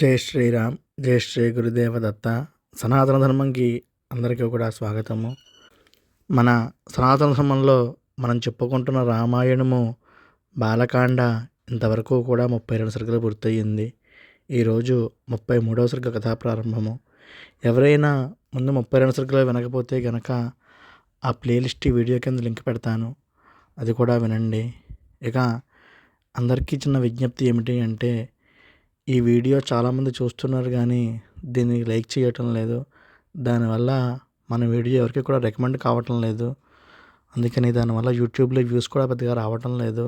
జై శ్రీరామ్ జై శ్రీ గురుదేవ దత్త సనాతన ధర్మంకి అందరికీ కూడా స్వాగతము. మన సనాతన ధర్మంలో మనం చెప్పుకుంటున్న రామాయణము బాలకాండ ఇంతవరకు కూడా ముప్పై రెండు సరుకులు పూర్తయింది. ఈరోజు ముప్పై మూడవ సరుకు కథా ప్రారంభము. ఎవరైనా ముందు ముప్పై రెండు సరుకులు వినకపోతే గనక ఆ ప్లేలిస్ట్ వీడియో కింద లింక్ పెడతాను. అది కూడా వినండి. ఇక అందరికీ చిన్న విజ్ఞప్తి ఏమిటి అంటే ఈ వీడియో చాలామంది చూస్తున్నారు కానీ దీన్ని లైక్ చేయటం లేదు. దానివల్ల మన వీడియో ఎవరికి కూడా రికమెండ్ కావటం లేదు. అందుకని దానివల్ల యూట్యూబ్లో వ్యూస్ కూడా పెద్దగా రావటం లేదు.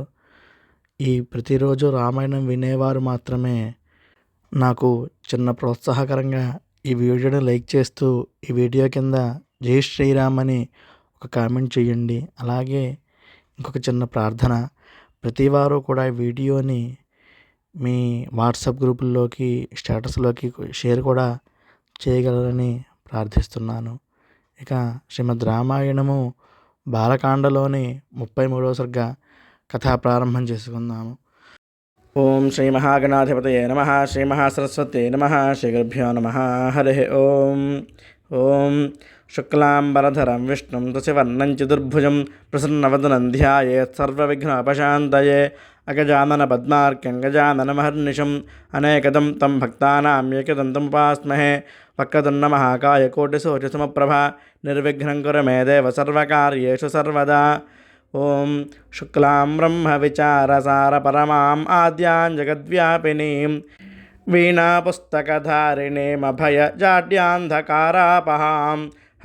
ఈ ప్రతిరోజు రామాయణం వినేవారు మాత్రమే నాకు చిన్న ప్రోత్సాహకరంగా ఈ వీడియోని లైక్ చేస్తూ ఈ వీడియో కింద జై శ్రీరామ్ అని ఒక కామెంట్ చేయండి. అలాగే ఇంకొక చిన్న ప్రార్థన. ప్రతివారు కూడా ఈ వీడియోని మీ వాట్సాప్ గ్రూపుల్లోకి స్టేటస్లోకి షేర్ కూడా చేయగలరని ప్రార్థిస్తున్నాను. ఇక శ్రీమద్ రామాయణము బాలకాండలోని ముప్పై మూడవ సర్గ కథా ప్రారంభం చేసుకుందాము. ఓం శ్రీ మహాగణాధిపతయే నమ శ్రీ మహాసరస్వతే నమ శ్రీ గురుభ్యో నమ హరి ఓం. ఓం శుక్లాంబరధరం విష్ణుం తుసివర్ణం చతుర్భుజం ప్రసన్నవదనం ధ్యాయేత్ సర్వవిఘ్నోపశాంతయే అగజానన పద్మార్క్యం గజాననమహర్నిశం అనేకదం తం భక్తానామ్యకదంతముపాస్మహే వక్రదున్న మహాకాయ కోటిశోచసమప్రభ నిర్విఘ్నం కురు మే దేవ సర్వకార్యేషు సర్వదా ఓం శుక్లాం బ్రహ్మ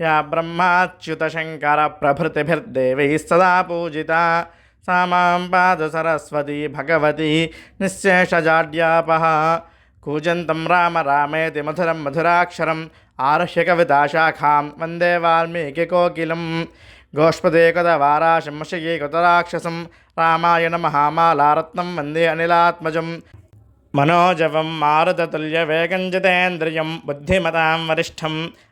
యా బ్రహ్మాచ్యుత శంకర సదా పూజిత సామాం పాద సరస్వతి భగవతి నిశ్శేషజాడ్యాపహ కూజంతం రామ రామేతి మధురం మధురాక్షరం ఆరుహ్య ఆర్హ్యకవితాశాఖాం వందే వాల్మీకి కోకిలం గోష్పదే వాల్మీకికోకిలం గోష్పదేకదవారాశంశయే కృతరాక్షసం రామాయణ మహామాలారత్నం వందే అనిలాత్మజం మనోజవం మారుతతుల్య వేగం జితేంద్రియం బుద్ధిమతాం వరిష్టం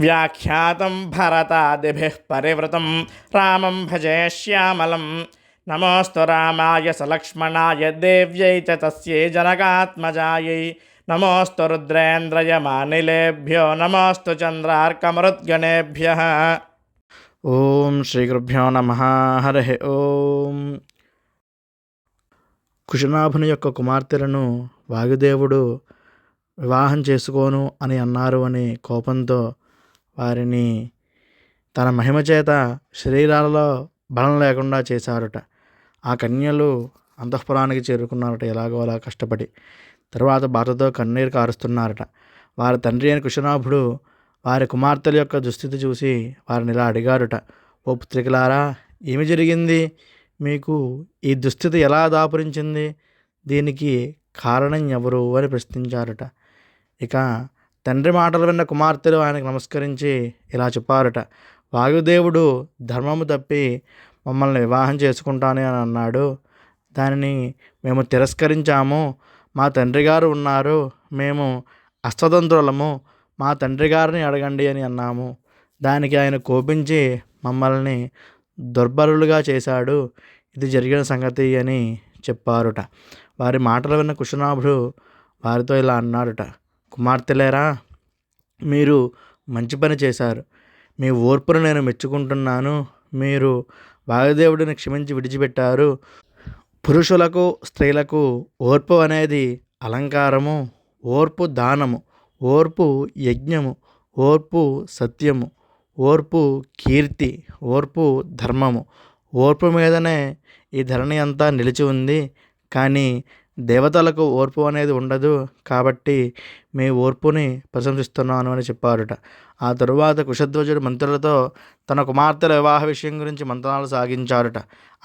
వ్యాఖ్యాతం భరతాదిభి పరివృతం। రామం భజే శ్యామలం। నమోస్తు రామాయ సలక్ష్మణాయ దేవ్యై చ తస్యే జనకాత్మజాయై। నమోస్తు రుద్రేంద్రయమానిలేభ్యో నమోస్తు చంద్రార్కమరుద్గణేభ్య। ఓం శ్రీ గురుభ్యో నమ। హరి ఓం। కుశనాభుని యొక్క కుమార్తెలను వాయుదేవుడు వివాహం చేసుకోను అని అన్నారు అని కోపంతో వారిని తన మహిమ చేత శరీరాలలో బలం లేకుండా చేశారుట. ఆ కన్యలు అంతఃపురానికి చేరుకున్నారట. ఎలాగో అలా కష్టపడి తర్వాత బాధతో కన్నీరు కారుస్తున్నారట. వారి తండ్రి అయిన కుశనాభుడు వారి కుమార్తెల యొక్క దుస్థితి చూసి వారిని ఇలా అడిగారుట ఓ పుత్రికలారా ఏమి జరిగింది? మీకు ఈ దుస్థితి ఎలా దాపురించింది? దీనికి కారణం ఎవరు? అని ప్రశ్నించారట. ఇక తండ్రి మాటలు విన్న కుమార్తెలు ఆయనకు నమస్కరించి ఇలా చెప్పారట వాయుదేవుడు ధర్మము తప్పి మమ్మల్ని వివాహం చేసుకుంటాను అని అన్నాడు. దానిని మేము తిరస్కరించాము. మా తండ్రి గారు ఉన్నారు. మేము అస్తతంత్రులము మా తండ్రి గారిని అడగండి అని అన్నాము. దానికి ఆయన కోపించి మమ్మల్ని దుర్బలులుగా చేశాడు. ఇది జరిగిన సంగతి అని చెప్పారుట. వారి మాటలు విన్న కుశనాభుడు వారితో ఇలా అన్నాడుట కుమార్తెలేరా మీరు మంచి పని చేశారు. మీ ఓర్పును నేను మెచ్చుకుంటున్నాను. మీరు వాయుదేవుడిని క్షమించి విడిచిపెట్టారు. పురుషులకు స్త్రీలకు ఓర్పు అనేది అలంకారము ఓర్పు దానము ఓర్పు యజ్ఞము ఓర్పు సత్యము ఓర్పు కీర్తి ఓర్పు ధర్మము. ఓర్పు మీదనే ఈ ధరణి అంతా నిలిచి ఉంది. కానీ దేవతలకు ఓర్పు అనేది ఉండదు కాబట్టి మీ ఓర్పుని ప్రశంసిస్తున్నాను అని చెప్పారుట. ఆ తరువాత కుశధ్వజుడు మంత్రులతో తన కుమార్తెల వివాహ విషయం గురించి మంత్రాలు సాగించారుట.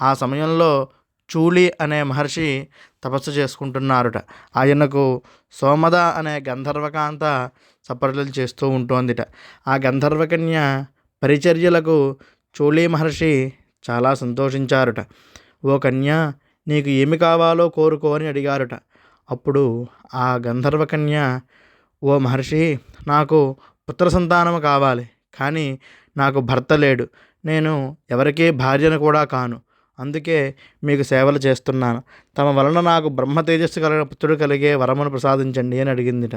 ఆ సమయంలో చూళి అనే మహర్షి తపస్సు చేసుకుంటున్నారుట. ఆయనకు సోమద అనే గంధర్వకాంత సపర్యలు చేస్తూ ఉంటోందిట. ఆ గంధర్వకన్య పరిచర్యలకు చూళీ మహర్షి చాలా సంతోషించారుట. ఓ కన్య నీకు ఏమి కావాలో కోరుకో అని అడిగారుట. అప్పుడు ఆ గంధర్వకన్య ఓ మహర్షి నాకు పుత్ర సంతానము కావాలి కానీ నాకు భర్త లేడు. నేను ఎవరికీ భార్యను కూడా కాను. అందుకే మీకు సేవలు చేస్తున్నాను. తమ వలన నాకు బ్రహ్మ తేజస్సు కలిగిన పుత్రుడు కలిగే వరమును ప్రసాదించండి అని అడిగిందిట.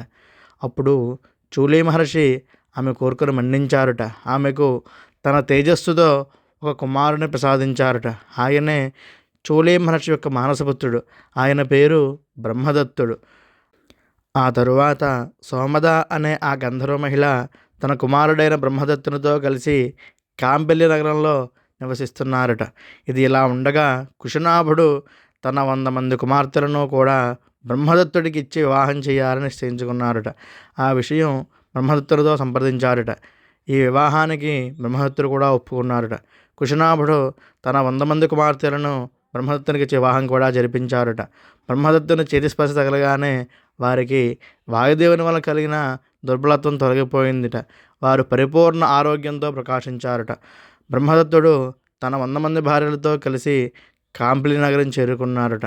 అప్పుడు చూలీ మహర్షి ఆమె కోరికను మన్నించారుట. ఆమెకు తన తేజస్సుతో ఒక కుమారుని ప్రసాదించారుట. ఆయనే చూలీ మహర్షి యొక్క మానసపుత్రుడు. ఆయన పేరు బ్రహ్మదత్తుడు. ఆ తరువాత సోమద అనే ఆ గంధర్వ మహిళ తన కుమారుడైన బ్రహ్మదత్తునితో కలిసి కాంబెల్లి నగరంలో నివసిస్తున్నారట. ఇది ఇలా ఉండగా కుశనాభుడు తన వంద మంది కుమార్తెలను కూడా బ్రహ్మదత్తుడికి ఇచ్చి వివాహం చేయాలని నిశ్చయించుకున్నారట. ఆ విషయం బ్రహ్మదత్తుడితో సంప్రదించారట. ఈ వివాహానికి బ్రహ్మదత్తుడు కూడా ఒప్పుకున్నారట. కుశనాభుడు తన వంద మంది కుమార్తెలను బ్రహ్మదత్తునికి వివాహం కూడా జరిపించారట. బ్రహ్మదత్తుని చేతి స్పర్శ తగలగానే వారికి వాయుదేవుని వల్ల కలిగిన దుర్బలత్వం తొలగిపోయిందిట. వారు పరిపూర్ణ ఆరోగ్యంతో ప్రకాశించారట. బ్రహ్మదత్తుడు తన వంద మంది భార్యలతో కలిసి కాంప్లి నగరం చేరుకున్నారట.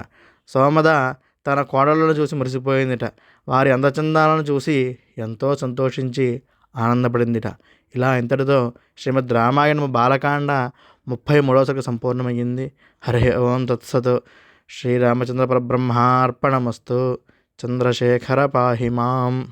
సోమద తన కోడళ్ళను చూసి మురిసిపోయిందిట. వారి అందచందాలను చూసి ఎంతో సంతోషించి ఆనందపడిందిట. ఇలా ఇంతటితో శ్రీమద్ రామాయణము బాలకాండ ముప్పై మూడవసరికి సంపూర్ణమయ్యింది. హరి ఓం తత్సత్. శ్రీరామచంద్ర పరబ్రహ్మార్పణమస్తు. చంద్రశేఖర పాహి మాం